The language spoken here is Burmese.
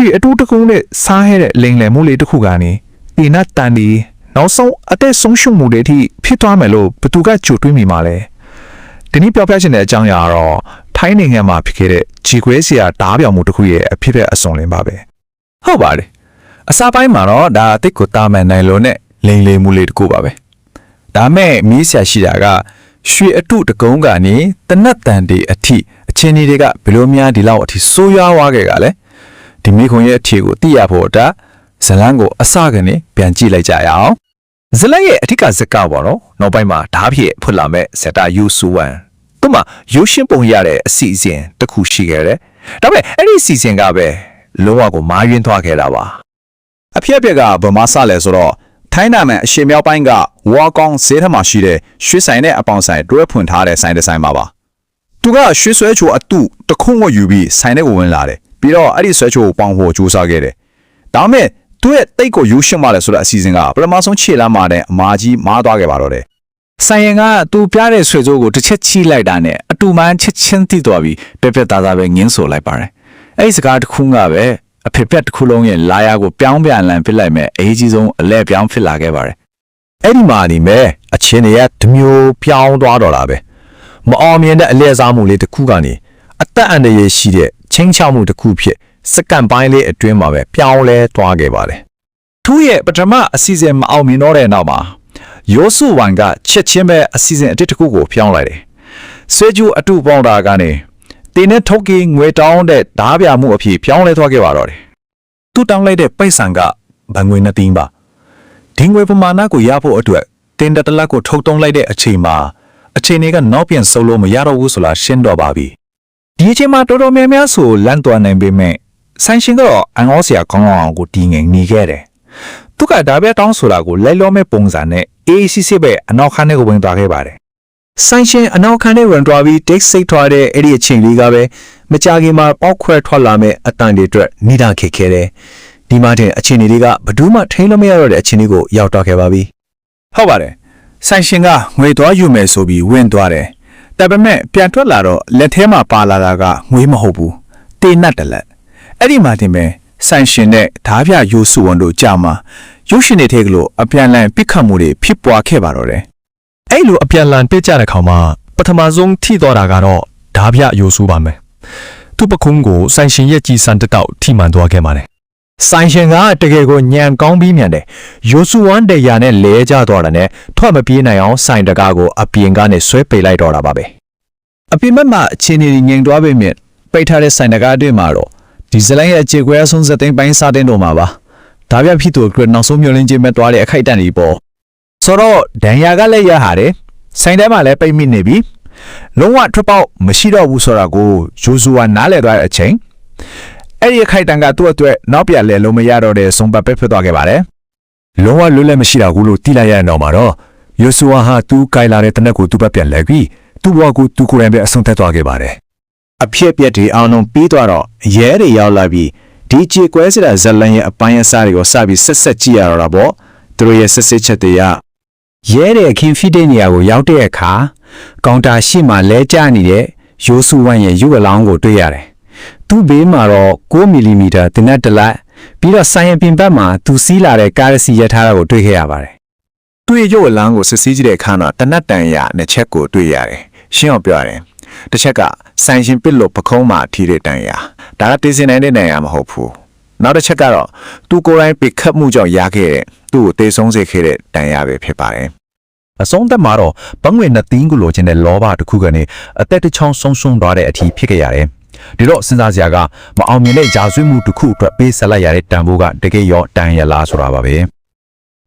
ရွှေအတူတကုန်းနဲ့စားဟဲတဲ့လိန်လယ်မှုလေးတစ်ခုကနေဒီနတ်တန်ဒီနောက်ဆုံးအသက်ဆုံးရှုံးမှုတွေအထိဖြစ်သွားမယ်လို့ဘသူကကြိုတွေးမိမှာလဲဒီနေ့ပြောပြချင်တဲ့အကြောင်းအရာကတော့ထိုင်းနိုင်ငံမှာဖြစ်ခဲ့တဲ့ခြေခွဲစရာဓားပြောင်မှုတစ်ခုရဲ့အဖြစ်အပျက်အစွန်လင်းပါပဲဟုတ်ပါတယ်အစားပိုင်းမှာတော့ဒါအစ်စ်ကိုတာမန်နိုင်လို့နဲ့လိန်လေမှုလေးတကူပါပဲဒါမဲ့မီးဆရာရှိတာကရွှေအတုတကုန်းကနေတနတ်တန်တွေအထိအချင်းကြီးတွေကဘယ်လိုများဒီလောက်အထိဆိုးရွားသွားခဲ့ကြလဲ ဒီမိခွန်ရဲ့အထီကိုသိရဖို့ဒါဇလန်းကိုအစကနေပြန်ကြည့်လိုက်ကြရအောင်ဇလန်းရဲ့အထက်ကဇက်ကပေါ့နော်နောက်ပိုင်းမှာဓားဖြစ်ဖွင့်လာမဲ့ဇက်တာယူဆူဝမ်သူမှရိုးရှင်းပုံရတဲ့အစီအစဉ်တစ်ခုရှိခဲ့တယ်ဒါပေမဲ့အဲ့ဒီအစီအစဉ်ကပဲလုံးဝကိုမာယွင်းသွားခဲ့တာပါအဖြစ်အပျက်ကဗမာစလဲဆိုတော့ထိုင်းနာမန်အရှေ့မြောက်ပိုင်းကဝါကောင်ဈေးထက်မှာရှိတဲ့ရွှေဆိုင်နဲ့အပေါင်ဆိုင်တွဲဖွင့်ထားတဲ့ဆိုင်တစ်ဆိုင်ပါပါသူကရွှေဆွဲချိုအတုတခုံးဝယူပြီးဆိုင်ထဲကိုဝင်လာတယ် ပြီးတော့အဲ့ဒီဆွဲချိုကိုပေါင်ဖို့ကြိုးစားခဲ့တယ်ဒါပေမဲ့သူ့ရဲ့တိတ်ကိုယူရှင်းမှလဲဆိုတဲ့အစီအစဉ်ကပထမဆုံးခြေလမ်းမှာတဲ့အမာကြီးမားသွားခဲ့ပါတော့တယ်ဆိုင်ရင်ကသူပြတဲ့ဆွေစိုးကိုတစ်ချက်ချိလိုက်တာနဲ့အတူမှန်ချက်ချင်းတိသွားပြီးပြက်ပြက်သားသားပဲငင်းဆိုလိုက်ပါတယ်အဲ့ဒီစကားတစ်ခုကပဲအဖေပြက်တစ်ခုလုံးရဲ့လာယာကိုပြောင်းပြန်လန်ဖြစ်လိုက်မဲ့အရေးကြီးဆုံးအလဲပြောင်းဖြစ်လာခဲ့ပါတယ်အဲ့ဒီမှာနေမဲ့အချင်းတွေကတမျိုးပြောင်းသွားတော့တာပဲမအောင်မြင်တဲ့အလဲစားမှုလေးတစ်ခုကနေအသက်အန္တရာယ်ရှိတဲ့ ချင်းချောက်မှုတစ်ခုဖြစ်စက္ကန့်ပိုင်းလေးအတွင်းမှာပဲပြောင်းလဲသွားခဲ့ပါတယ်သူ့ရဲ့ပထမအစီအစဉ်မအောင်မြင်တော့တဲ့နောက်မှာယောဆုဝမ်ကချက်ချင်းပဲအစီအစဉ်အတစ်တစ်ခုကိုပြောင်းလိုက်တယ်ဆွေကျူအတူပေါင်းတာကနေတင်းနဲ့ထုတ်ကီငွေတောင်းတဲ့ဓားပြမှုအဖြစ်ပြောင်းလဲသွားခဲ့ပါတော့တယ်သူတောင်းလိုက်တဲ့ပိတ်ဆံကဘန်ငွေနှစ်သိန်းပါဒီငွေပမာဏကိုရဖို့အတွက်တင်တတလက်ကိုထုတ်တုံးလိုက်တဲ့အချိန်မှာအချိန်တွေကနောက်ပြန်ဆုပ်လို့မရတော့ဘူးဆိုတာရှင်းတော့ပါပြီ ဒီအချိန်မှာတော်တော်များများဆိုလန့်သွားနိုင်ပေမဲ့ဆိုင်ရှင်ကတော့အန်အောစရာကောင်းအောင်ကိုတီးငင်နေခဲ့တယ်သူကဒါပဲတောင်းဆိုတာကိုလိုက်လောမဲ့ပုံစံနဲ့ AACC ပဲအနောက်ခန်းထဲကိုဝင်သွားခဲ့ပါတယ်ဆိုင်ရှင်အနောက်ခန်းထဲဝင်သွားပြီးဒိတ်စိတ်ထွားတဲ့အဲ့ဒီအချိန်လေးကပဲမကြခင်မှာပေါက်ခွဲထွက်လာမဲ့အတန်တွေအတွက်နေတာခက်ခဲတယ်ဒီမှာတဲ့အချိန်တွေကဘယ်သူမှထိန်းလို့မရတော့တဲ့အချိန်လေးကိုရောက်တော့ခဲ့ပါပြီဟုတ်ပါတယ်ဆိုင်ရှင်ကငွေသွားယူမယ်ဆိုပြီးဝင်သွားတယ် ဒါပေမဲ့ပြန်ထွက်လာတော့လက်ထဲမှာပါလာတာကငွေမဟုတ်ဘူးတေနတ်တလက်အဲ့ဒီမှာတင်ပဲဆိုင်ရှင်နဲ့ဓားပြရိုးစုဝန်တို့ကြာမှာရုပ်ရှင်တွေထဲကလို့အပြန်လန်ပြစ်ခတ်မှုတွေဖြစ်ပွားခဲ့ပါတော့တယ်အဲ့လိုအပြန်လန်ပြစ်ကြတဲ့ခါမှာပထမဆုံးထိတော့တာကတော့ဓာပြယိုဆူပါမယ်သူ့ပခုံးကိုဆိုင်ရှင်ရဲ့ကြီးစံတတောက်ထိမှန်သွားခဲ့ပါတယ် ဆိုင်ရှင်ကတကယ်ကိုညံကောင်းပြီးမြန်တယ်ယိုဆူဝမ်တရာနဲ့လဲကျသွားတာနဲ့ထွက်မပြေးနိုင်အောင်ဆိုင်တကားကိုအပြင်ကနေဆွဲပိတ်လိုက်တော့တာပါပဲအပြင်ဘက်မှာအခြေအနေတွေငြိမ်သွားပေမဲ့ပိတ်ထားတဲ့ဆိုင်တကားအတွင်းမှာတော့ဒီဇလိုင်းရဲ့အခြေခွဲအဆုံးစက်သိမ်းပိုင်းစားတင်တော့မှာပါဒါပြဖြစ်သူအတွက်နောက်ဆုံးမျိုးလင်းချင်းမဲ့သွားတဲ့အခိုက်အတန့်တွေပေါ့ဆိုတော့ဒန်ယာကလည်းရဟာတယ်ဆိုင်ထဲမှာလည်းပိတ်မိနေပြီလုံးဝထွက်ပေါက်မရှိတော့ဘူးဆိုတာကိုဂျိုဇူကနားလည်သွားတဲ့အချိန် အဲ့ဒီအခိုက်အတန့်ကသူ့အတွက်နောက်ပြလဲလုံးမရတော့တဲ့ဆုံးပတ်ပဲဖြစ်သွားခဲ့ပါတယ်လုံးဝလွတ်လပ်မရှိတာကူလို့တိလိုက်ရတဲ့နောက်မှာတော့ယိုဆူဝါဟာသူကိုင်လာတဲ့တနက်ကိုသူ့ဘက်ပြန်လဲပြီးသူ့ဘဝကိုသူကိုယ်တိုင်ပဲအဆုံးသတ်သွားခဲ့ပါတယ်အဖြစ်အပျက်တွေအောင်လုံးပြီးသွားတော့ရဲတွေရောက်လာပြီးဒီကြေကွဲစရာဇလန်ရဲ့အပိုင်းအစားတွေကိုစပြီးဆက်ဆက်ကြည့်ရတော့တာပေါ့သူတို့ရဲ့ဆက်စစ်ချက်တွေကရဲတဲ့ခင်ဖီတဲ့နေရာကိုရောက်တဲ့အခါကောင်တာရှိမှလဲကျနေတဲ့ရိုးစုဝမ်ရဲ့ရုပ်အလောင်းကိုတွေ့ရတယ် သူ့ဘေးမှာတော့6မီလီမီတာတင်တဲ့တလက်ပြီးတော့ဆိုင်ရပင်ဘက်မှာသူစီးလာတဲ့ကားရစီရထားတာကိုတွေ့ခဲ့ရပါတယ်သူ့ရဲ့ရုပ်အလန်းကိုစစ်ဆေးကြည့်တဲ့အခါမှာတနတ်တန်ရနှစ်ချက်ကိုတွေ့ရတယ်။ရှင်းအောင်ပြောရတယ်။တစ်ချက်ကဆိုင်ရှင်ပစ်လို့ပခုံးမှာထိတဲ့တန်ရ။ဒါကတေးစင်နိုင်တဲ့တန်ရမဟုတ်ဘူး။နောက်တစ်ချက်ကတော့သူကိုယ်တိုင်ပိတ်ခတ်မှုကြောင့်ရခဲ့တဲ့သူ့ကိုတေးဆုံးစေခဲ့တဲ့တန်ရပဲဖြစ်ပါတယ်။အဆုံးသက်မှာတော့ဘငွေနှစ်သိန်းကိုလိုချင်တဲ့လောဘတစ်ခုကနေအသက်တစ်ချောင်းဆုံးရှုံးသွားတဲ့အထီးဖြစ်ခဲ့ရတယ်။ ဒီတော့စဉ်းစားစရာကမအောင်မြင်တဲ့ဂျာဆွေးမှုတစ်ခုအတွက်ပေးဆက်လိုက်ရတဲ့တန်ဖိုးကတကယ်ရောတန်ရလားဆိုတာပါပဲ။